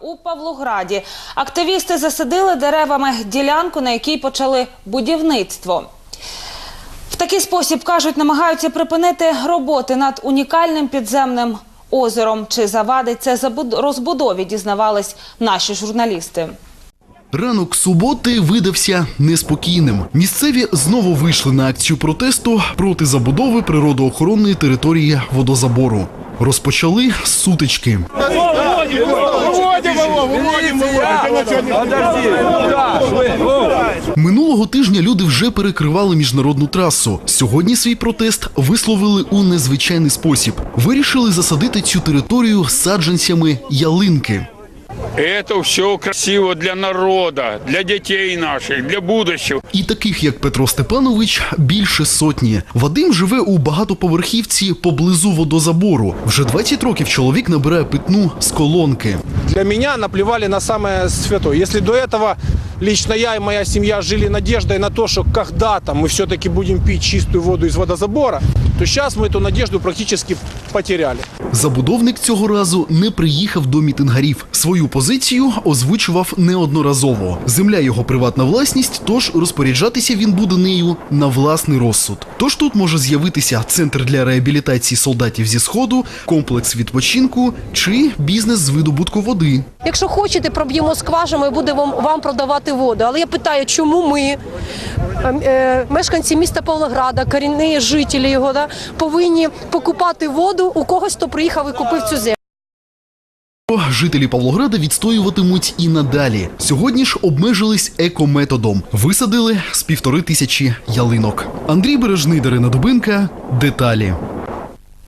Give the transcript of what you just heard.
У Павлограді активісти засадили деревами ділянку, на якій почали будівництво. В такий спосіб, кажуть, намагаються припинити роботи над унікальним підземним озером. Чи завадить це розбудові, дізнавались наші журналісти. Ранок суботи видався неспокійним. Місцеві знову вийшли на акцію протесту проти забудови природоохоронної території водозабору. Розпочали з его! Минулого тижня люди вже перекривали міжнародну трасу. Сьогодні свій протест висловили у незвичайний спосіб. Вирішили засадити цю територію саджанцями ялинки. Это все красиво для народа, для дітей наших, для будущего. І таких, як Петро Степанович, більше сотні. Вадим живе у багатоповерхівці поблизу водозабору. Вже 20 років чоловік набирає питну з колонки. Для мене наплівали на саме святое. Якщо до этого лично я и моя семья жили надеждой на то, что когда-то мы все-таки будем пить чистую воду из водозабора, то сейчас мы эту надежду практически потеряли. Забудовник цього разу не приїхав до мітингарів. Свою позицію озвучував неодноразово. Земля його приватна власність, тож розпоряджатися він буде нею на власний розсуд. Тож тут може з'явитися центр для реабілітації солдатів зі сходу, комплекс відпочинку чи бізнес з видобутку води. Якщо хочете, проб'ємо скважину і будемо вам продавати воду. Але я питаю, чому ми, е, е, мешканці міста Павлограда, корінні жителі його, да, повинні покупати воду у когось, хто приїхав і купив цю землю. Жителі Павлограда відстоюватимуть і надалі. Сьогодні ж обмежились екометодом. Висадили з півтори тисячі ялинок. Андрій Бережний, Дарина Дубинка. Деталі.